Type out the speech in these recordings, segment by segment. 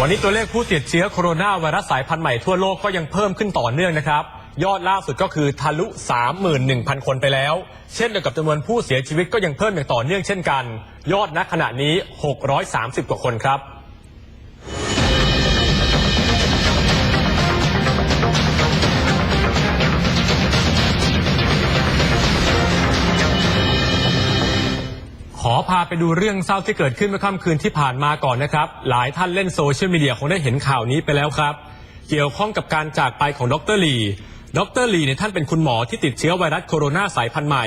วันนี้ตัวเลขผู้ติดเชื้อโคโรนาไวรัสสายพันธุ์ใหม่ทั่วโลกก็ยังเพิ่มขึ้นต่อเนื่องนะครับ ยอดล่าสุดก็คือทะลุ 31,000 คนไปแล้ว เช่นเดียวกับจำนวนผู้เสียชีวิตก็ยังเพิ่มอย่างต่อเนื่องเช่นกัน ยอดณขณะนี้ 630 กว่าคนครับ พาไปดูเรื่องเศร้าที่เกิดขึ้นเมื่อค่ำคืนที่ผ่านมาก่อนนะครับ หลายท่านเล่นโซเชียลมีเดียคงได้เห็นข่าวนี้ไปแล้วครับ เกี่ยวข้องกับการจากไปของดรลีดรลีเนี่ยท่านเป็นคุณหมอที่ติดเชื้อไวรัสโคโรนาสายพันธุ์ใหม่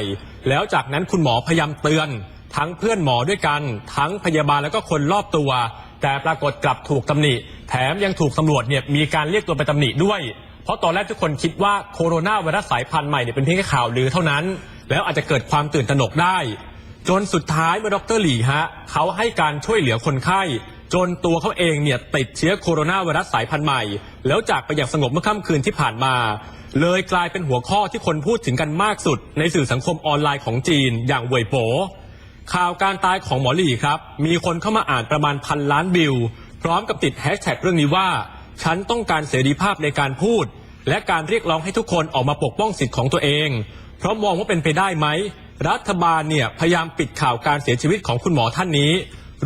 แล้วจากนั้นคุณหมอพยายามเตือน ทั้งเพื่อนหมอด้วยกัน ทั้งพยาบาลแล้วก็คนรอบตัว แต่ปรากฏกลับถูกตำหนิ แถมยังถูกตำรวจเนี่ยมีการเรียกตัวไปตำหนิด้วย เพราะตอนแรกทุกคนคิดว่าโคโรนาไวรัสสายพันธุ์ใหม่เนี่ยเป็นเพียงแค่ข่าวลือเท่านั้น แล้วอาจจะเกิดความตื่นตระหนกได้ จนสุดท้ายเมื่อดรหลี่ฮะเขาให้การช่วยเหลือคนไข้ จนตัวเขาเองเนี่ยติดเชื้อโคโรนาไวรัสสายพันธุ์ใหม่ แล้วจากไปอย่างสงบเมื่อค่ำคืนที่ผ่านมา เลยกลายเป็นหัวข้อที่คนพูดถึงกันมากสุด ในสื่อสังคมออนไลน์ของจีน อย่างเว่ยโปข่าวการตายของหมอหลี่ครับ มีคนเข้ามาอ่านประมาณพันล้านวิว พร้อมกับติดแฮชแท็กเรื่องนี้ว่า ฉันต้องการเสรีภาพในการพูด และการเรียกร้องให้ทุกคนออกมาปกป้องสิทธิ์ของตัวเอง เพราะมองว่าเป็นไปได้ไหม รัฐบาลเนี่ยพยายามปิดข่าวการเสียชีวิตของคุณหมอท่านนี้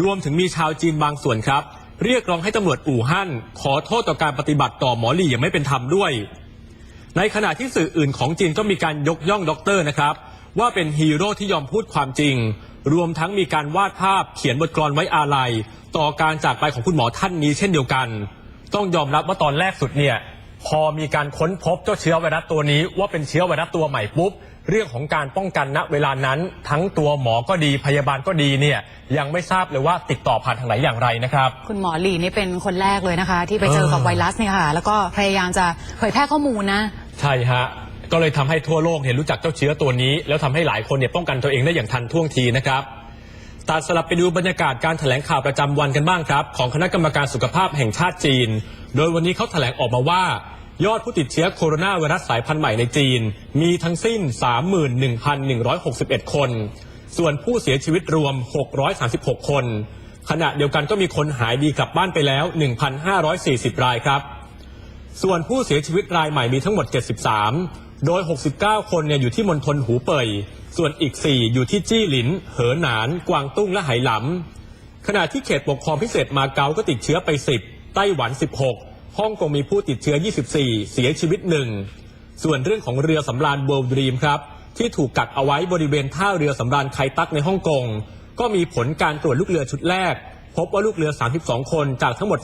รวมถึงมีชาวจีนบางส่วนครับ เรียกร้องให้ตำรวจอู่ฮั่นขอโทษต่อการปฏิบัติต่อหมอหลี่อย่างไม่เป็นธรรมด้วย ในขณะที่สื่ออื่นของจีนก็มีการยกย่องด็อกเตอร์นะครับ ว่าเป็นฮีโร่ที่ยอมพูดความจริง รวมทั้งมีการวาดภาพเขียนบทกลอนไว้อาลัย ต่อการจากไปของคุณหมอท่านนี้เช่นเดียวกัน ต้องยอมรับว่าตอนแรกสุดเนี่ยพอมีการค้นพบเจ้าเชื้อไวรัสตัวนี้ว่าเป็นเชื้อไวรัสตัวใหม่ปุ๊บ เรื่องของการป้องกันณเวลานั้น ทั้งตัวหมอก็ดีพยาบาลก็ดีเนี่ยยังไม่ทราบเลยว่าติดต่อผ่านทางไหนอย่างไรนะครับ คุณหมอหลีนี่เป็นคนแรกเลยนะคะ ที่ไปเจอกับเออไวรัสเนี่ยค่ะ แล้วก็พยายามจะเผยแพร่ข้อมูลนะ ใช่ฮะก็เลยทำให้ทั่วโลกเนี่ยรู้จักเจ้าเชื้อตัวนี้ แล้วทำให้หลายคนเนี่ยป้องกันตัวเองได้อย่างทันท่วงทีนะครับตัดสลับไปดูบรรยากาศการแถลงข่าวประจำวันกันบ้างครับ ของคณะกรรมการสุขภาพแห่งชาติจีน โดยวันนี้เขาแถลงออกมาว่า ยอดผู้ติดเชื้อโคโรนาไวรัสสายพันธุ์ใหม่ในจีน มีทั้งสิ้น 31,161 คน ส่วนผู้เสียชีวิตรวม 636 คน ขณะเดียวกันก็มีคนหายดีกลับบ้านไปแล้ว 1,540 รายครับ ส่วนผู้เสียชีวิตรายใหม่มีทั้งหมด 73 โดย 69 คนเนี่ยอยู่ที่มณฑลหูเป่ย ส่วนอีก 4 อยู่ที่จี้หลิน เหอหนาน กวางตุ้งและไหหลำขณะที่เขตปกครองพิเศษมาเก๊าก็ติดเชื้อไป 10 ไต้หวัน 16 ฮ่องกงมีผู้ติดเชื้อ 24 เสียชีวิตหนึ่ง ส่วนเรื่องของเรือสำราญ World Dream ครับ ที่ถูกกักเอาไว้บริเวณท่าเรือสำราญไคตักในฮ่องกง ก็มีผลการตรวจลูกเรือชุดแรก พบว่าลูกเรือ 32 คนจากทั้งหมด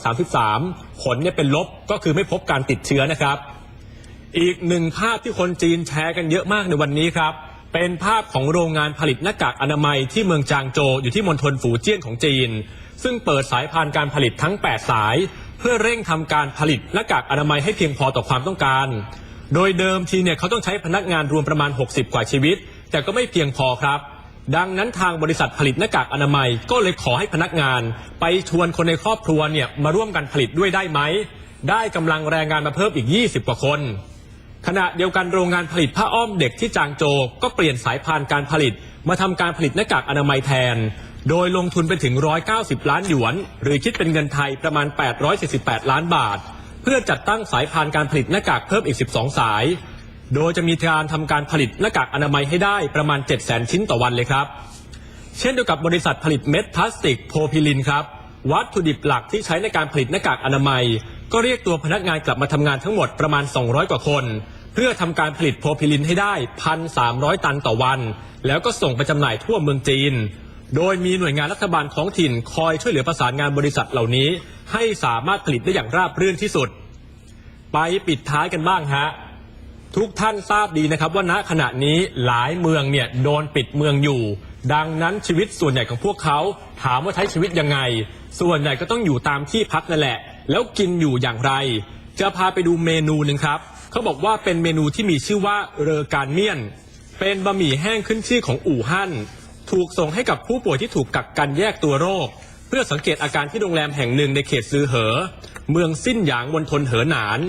33 ผลเนี่ยเป็นลบก็คือไม่พบการติดเชื้อนะครับ อีกหนึ่งภาพที่คนจีนแชร์กันเยอะมากในวันนี้ครับ เป็นภาพของโรงงานผลิตหน้ากากอนามัยที่เมืองจางโจอยู่ที่มณฑลฝูเจี้ยนของจีน ซึ่งเปิดสายพานการผลิตทั้ง 8 สาย เพื่อเร่งทำการผลิตหน้ากากอนามัยให้เพียงพอต่อความต้องการ โดยเดิมทีเนี่ยเขาต้องใช้พนักงานรวมประมาณ 60 กว่าชีวิต แต่ก็ไม่เพียงพอครับ ดังนั้นทางบริษัทผลิตหน้ากากอนามัยก็เลยขอให้พนักงาน ไปชวนคนในครอบครัวเนี่ยมาร่วมกันผลิตด้วยได้ไหม ได้กำลังแรงงานมาเพิ่มอีก 20 กว่าคนขณะเดียวกันโรงงานผลิตผ้าอ้อมเด็กที่จางโจก็เปลี่ยนสายพานการผลิต มาทำการผลิตหน้ากากอนามัยแทน โดยลงทุนไปถึง 190 ล้านหยวน หรือคิดเป็นเงินไทยประมาณ 848 ล้านบาท เพื่อจัดตั้งสายพานการผลิตหน้ากากเพิ่มอีก 12 สาย โดยจะมีการทำการผลิตหน้ากากอนามัยให้ได้ประมาณ 700,000 ชิ้นต่อวันเลยครับ เช่นเดียวกับบริษัทผลิตเม็ดพลาสติกโพพิลินครับวัตถุดิบหลักที่ใช้ในการผลิตหน้ากากอนามัย ก็เรียกตัวพนักงานกลับมาทำงานทั้งหมดประมาณ 200 กว่าคน เพื่อทำการผลิตโพพิลินให้ได้ 1,300 ตันต่อวัน แล้วก็ส่งไปจำหน่ายทั่วเมืองจีน โดยมีหน่วยงานรัฐบาลท้องถิ่นคอยช่วยเหลือประสานงานบริษัทเหล่านี้ ให้สามารถผลิตได้อย่างราบรื่นที่สุด ไปปิดท้ายกันบ้างฮะทุกท่านทราบดีนะครับว่าณขณะนี้หลายเมืองเนี่ยโดนปิดเมืองอยู่ ดังนั้นชีวิตส่วนใหญ่ของพวกเขา ถามว่าใช้ชีวิตยังไง ส่วนใหญ่ก็ต้องอยู่ตามที่พักนั่นแหละ แล้วกินอยู่อย่างไร จะพาไปดูเมนูหนึ่งครับเขาบอกว่าเป็นเมนูที่มีชื่อว่าเรอการเมียน เป็นบะหมี่แห้งขึ้นชื่อของอู่ฮั่น ถูกส่งให้กับผู้ป่วยที่ถูกกักกันแยกตัวโรค เพื่อสังเกตอาการที่โรงแรมแห่งหนึ่งในเขตซือเหอ เมืองสิ้นหยางมณฑลเหอหนาน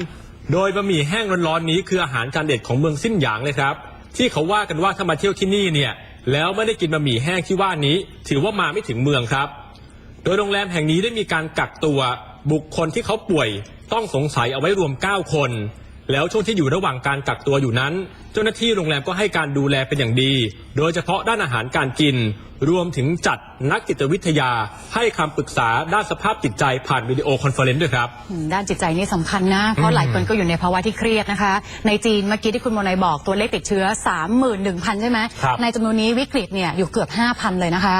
โดยบะหมี่แห้งร้อนๆนี้คืออาหารจานเด็ดของเมืองสิ้นหยางเลยครับ ที่เขาว่ากันว่าถ้ามาเที่ยวที่นี่เนี่ยแล้วไม่ได้กินบะหมี่แห้งที่ว่านี้ ถือว่ามาไม่ถึงเมืองครับ โดยโรงแรมแห่งนี้ได้มีการกักตัวบุคคลที่เขาป่วยต้องสงสัยเอาไว้รวม 9 คน แล้วช่วงที่อยู่ระหว่างการกักตัวอยู่นั้น เจ้าหน้าที่โรงแรมก็ให้การดูแลเป็นอย่างดี โดยเฉพาะด้านอาหารการกิน รวมถึงจัดนักจิตวิทยา ให้คำปรึกษาด้านสภาพจิตใจผ่านวิดีโอคอนเฟอเรนซ์ด้วยครับอืมด้านจิตใจนี่สำคัญนะ เพราะหลายคนก็อยู่ในภาวะที่เครียดนะคะ ในจีนเมื่อกี้ที่คุณโมนายบอกตัวเลขติดเชื้อ 31,000 ใช่ไหม ครับ ในจำนวนนี้วิกฤตเนี่ยอยู่เกือบ 5,000 เลยนะคะ